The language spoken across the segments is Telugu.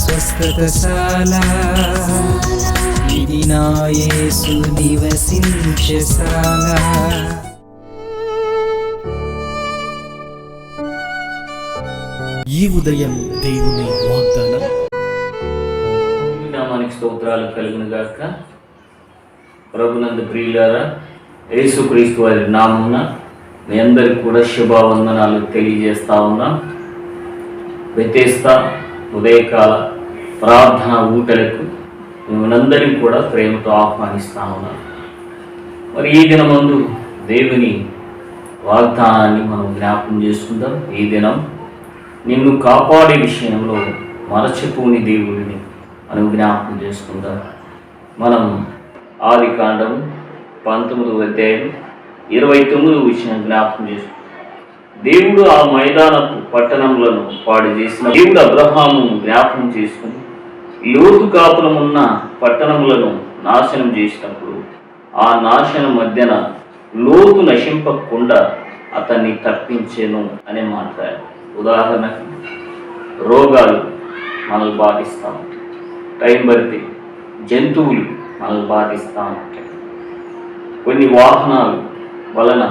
స్వస్థతశాల. ఇది నా యేసు నివసించశాల ఈ ఉదయం దేవుని వాగ్దానం. నామానికి స్తోత్రాలు కలిగిన గాక. ప్రభునందు ప్రియులారా యేసుక్రీస్తు వారి నామున మీ అందరికి కూడా శుభవందనాలు తెలియజేస్తా ఉన్నాం. వ్యతేస్తా ఉదయకాల ప్రార్థన ఊటలకు మిమ్మల్ందరినీ కూడా ప్రేమతో ఆహ్వానిస్తా ఉన్నాం మరి ఈ దినమందు దేవుని వాగ్దానాన్ని మనం జ్ఞాపకం చేసుకుందాం. ఈ దినం నిన్ను కాపాడే విషయంలో మరచిపోని దేవుడిని మనం జ్ఞాపకం చేసుకుందాం. మనం ఆది కాండం పంతొమ్మిదవ అధ్యాయం ఇరవై తొమ్మిది విషయం జ్ఞాపకం చేసుకుందాం. దేవుడు ఆ మైదానపు పట్టణములను పాడు చేసిన దేవుడు అబ్రహాము జ్ఞాపకం చేసుకుని లోతు కాపులం ఉన్న పట్టణములను నాశనం చేసినప్పుడు ఆ నాశనం మధ్యన లోతు నశింపకుండా అతన్ని తప్పించేను అనే మాట్లాడారు ఉదాహరణకు రోగాలు మనల్ని బాధిస్తూ ఉంటాయి. టైం పడితే జంతువులు మనల్ని బాధిస్తూ ఉంటాయి. కొన్ని వాహనాలు వలన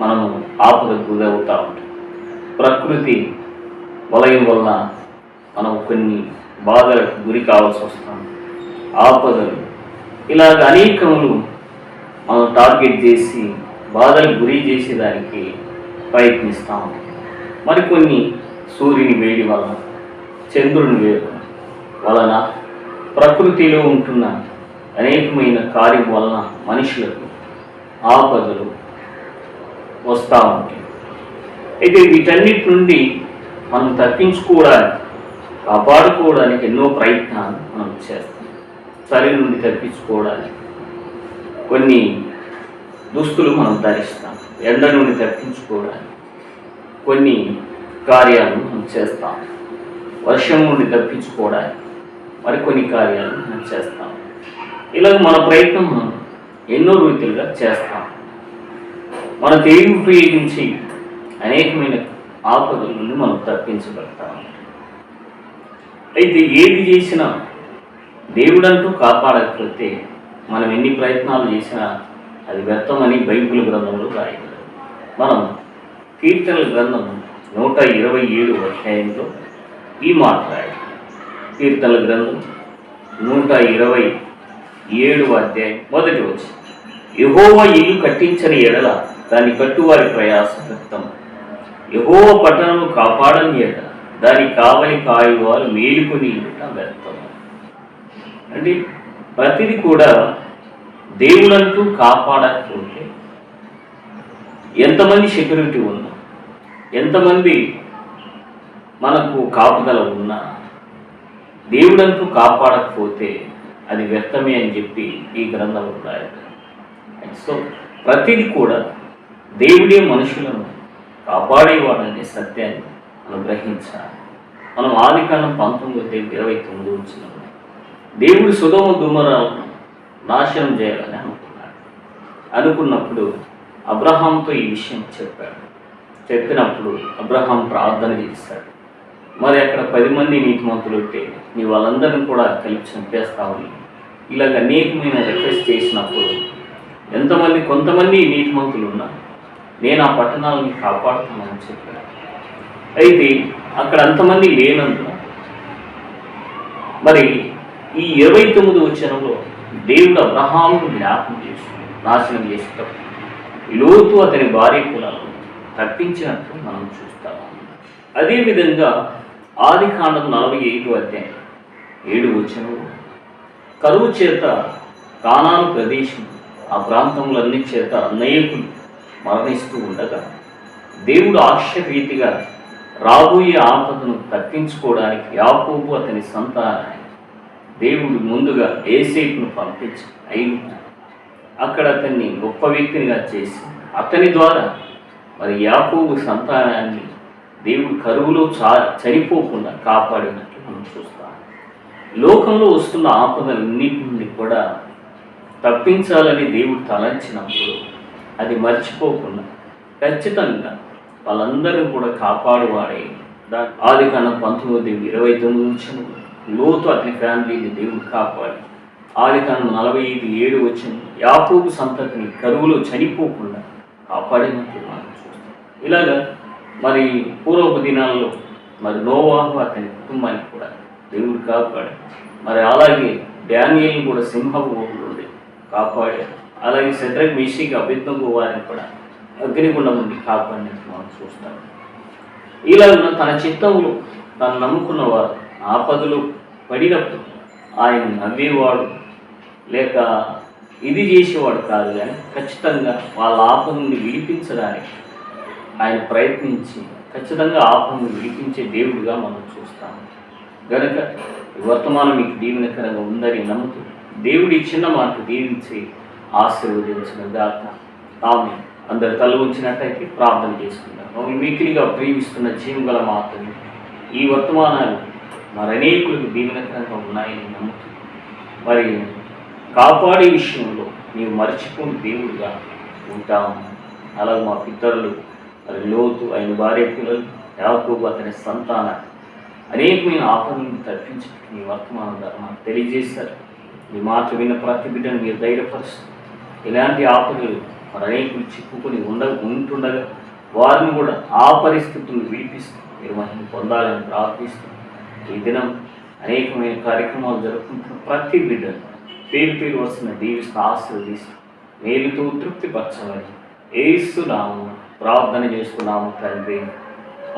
మనము ఆపదకు గురవుతూ ఉంటాం. ప్రకృతి వలయం వలన మనం కొన్ని బాధలకు గురి కావాల్సి వస్తాం ఆపదలు. ఇలాగ అనేకములు మనం టార్గెట్ చేసి బాధలకు గురి చేసేదానికి ప్రయత్నిస్తాం మరికొన్ని సూర్యుని వేడి వలన చంద్రుని వేడి వలన ప్రకృతిలో ఉంటున్న అనేకమైన కార్యం వలన మనుషులకు ఆపదలు వస్తూ ఉంటాయి. అయితే వీటన్నిటి నుండి మనం తప్పించుకోవడానికి కాపాడుకోవడానికి ఎన్నో ప్రయత్నాలు మనం చేస్తాం. చలి నుండి తప్పించుకోవడానికి. కొన్ని దుస్తులు మనం ధరిస్తాం. ఎండ నుండి తప్పించుకోవడానికి. కొన్ని కార్యాలు మనం చేస్తాం. వర్షం నుండి తప్పించుకోవడానికి మరికొన్ని కార్యాలు మనం చేస్తాం. ఇలాగ మన ప్రయత్నం మనం ఎన్నో రీతిలుగా చేస్తాం. మన తెలివి ఉపయోగించి అనేకమైన ఆపదల నుండి మనం తప్పించగలుగుతాం. అయితే ఏది చేసినా దేవుడంటూ కాపాడకపోతే మనం ఎన్ని ప్రయత్నాలు చేసినా అది వ్యర్థమని బైబిల్ గ్రంథంలో రాయగలరు మనం కీర్తనల గ్రంథం నూట ఇరవై ఏడు అధ్యాయంలో ఈ మాట రాయాలి కీర్తనల గ్రంథం నూట ఇరవై ఏడు అధ్యాయం మొదటి వచ్చి యహోవ ఇల్లు కట్టించని ఎడల దాని కట్టువారి ప్రయాస వ్యక్తం. యహోవ పట్టణము కాపాడని ఎట దాని కావలి కాయువారు మేలుకొని వ్యర్థం. అంటే ప్రతిది కూడా దేవుడంటూ కాపాడకపోతే ఎంతమంది సెక్యూరిటీ ఉన్నా ఎంతమంది మనకు కాపుదల ఉన్నా దేవుడంటూ కాపాడకపోతే అది వ్యర్థమే అని చెప్పి ఈ గ్రంథంలో ఉన్నాయట సో ప్రతిది కూడా దేవుడే మనుషులను కాపాడేవాడని సత్యాన్ని మనం గ్రహించాలి మనం ఆదికాలం పంతొమ్మిది అధ్యాయం ఇరవై తొమ్మిది వచ్చిన దేవుడు సుధమ దుమరాలను నాశనం చేయాలని అనుకున్నాడు. అనుకున్నప్పుడు అబ్రహాంతో ఈ విషయం చెప్పాడు. చెప్పినప్పుడు అబ్రహాం ప్రార్థన చేశాడు. మరి అక్కడ పది మంది నీతిమంతులు ఉంటే నీ వాళ్ళందరిని కూడా కలిపి చంపేస్తామని ఇలాగ అనేకమైన రిక్వెస్ట్ చేసినప్పుడు ఎంతమంది కొంతమంది నీతిమంతులు ఉన్నా నేను ఆ పట్టణాలని కాపాడుతున్నానని చెప్పాను అయితే అక్కడ అంతమంది లేనందున మరి ఈ ఇరవై తొమ్మిది వచ్చనంలో దేవుడు అబ్రహామును జ్ఞాపం చేసి నాశనం చేసేటప్పుడు లోతు అతని భార్య కులాలను తప్పించినట్లు మనం చూస్తాము అదేవిధంగా ఆది కాండం నలభై ఐదు అధ్యాయం ఏడు వచనంలో కరువు చేత కానాను ప్రదేశం ఆ ప్రాంతములన్నీ చేత నయకులు మరణిస్తూ ఉండగా దేవుడు ఆశ్చర్యరీతిగా రాబోయే ఆపదను తప్పించుకోవడానికి యాకోబు అతని సంతానాన్ని దేవుడు ముందుగా ఏసేపును పంపించి అయిన అక్కడ అతన్ని గొప్ప వ్యక్తినిగా చేసి అతని ద్వారా మరి యాకోబు సంతానాన్ని దేవుడు కరువులో చా చనిపోకుండా కాపాడినట్లు మనం చూస్తాం. లోకంలో వస్తున్న ఆపదలన్నిటి నుండి కూడా తప్పించాలని దేవుడు తలంచినప్పుడు అది మర్చిపోకుండా ఖచ్చితంగా వాళ్ళందరూ కూడా కాపాడువాడే దా- ఆది కన్నా పంతొమ్మిది ఇరవై తొమ్మిది వచ్చిన లోతు అతని ఫ్యామిలీని దేవుడు కాపాడి. ఆది కన్నా నలభై ఐదు ఏడు వచ్చిన యాకోబు సంతతిని కరువులో చనిపోకుండా కాపాడినట్లు మనం చూస్తాం. ఇలాగా మరి పూర్వపు దినాల్లో మరి నోవాహు అతని కుటుంబానికి కూడా దేవుడు కాపాడు మరి అలాగే డానియల్ని కూడా సింహపు ఊపిరి కాపాడాడు. అలాగే శత్రుఘ్ మిషికి అభిజ్ఞకు వారిని కూడా అగ్నిగుండం నుండి కాపాడినట్టు మనం చూస్తాం. ఇలా తన చిత్తంలో తను నమ్ముకున్న వారు ఆపదలు పడినప్పుడు ఆయన నవ్వేవాడు లేక ఇది చేసేవాడు కాదు కానీ ఖచ్చితంగా వాళ్ళ ఆపద నుండి విడిపించడానికి ఆయన ప్రయత్నించి ఖచ్చితంగా ఆపదను విడిపించే దేవుడిగా మనం చూస్తాము గనక వర్తమానం మీకు దీవెనకరంగా ఉందని నమ్ముతూ దేవుడి చిన్న మాట దీవించి ఆశీర్వదించిన దాకా ఆమె అందరు తల ఉంచినట్టయితే ప్రార్థన చేసుకుందాం. మికిలిగా ప్రేమిస్తున్న జీవగల మాత్రమే. ఈ వర్తమానాలు మరి అనేకులకు దీవెనకరంగా ఉన్నాయని నమ్ముతూ మరి కాపాడే విషయంలో నీవు మర్చిపోని దేవుడుగా ఉంటాము అలాగే మా పితరులు మరి లోతు ఆయన భార్య పిల్లలు యాకోబు అతని సంతాన అనేకమైన ఆపదలను తప్పించి నీ వర్తమానం ద్వారా మాకు తెలియజేశారు. మీ మాట విన్న ప్రతి బిడ్డను మీరు ధైర్యపరుస్తుంది ఇలాంటి ఆపదలు మరి అనేకులు చిక్కుకొని ఉండ ఉంటుండగా వారిని కూడా ఆ పరిస్థితులను విడిపిస్తూ మీరు మహిళ పొందాలని ప్రార్థిస్తూ ఈ దినం అనేకమైన కార్యక్రమాలు జరుపుకుంటున్న ప్రతి బిడ్డను పేరు పేరు వస్తున్న దీవిస్తూ ఆశీర్వదిస్తూ మేలుతో తృప్తిపరచమని ఏస్తున్నాము ప్రార్థన చేసుకున్నాము తండ్రి.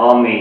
ఆమె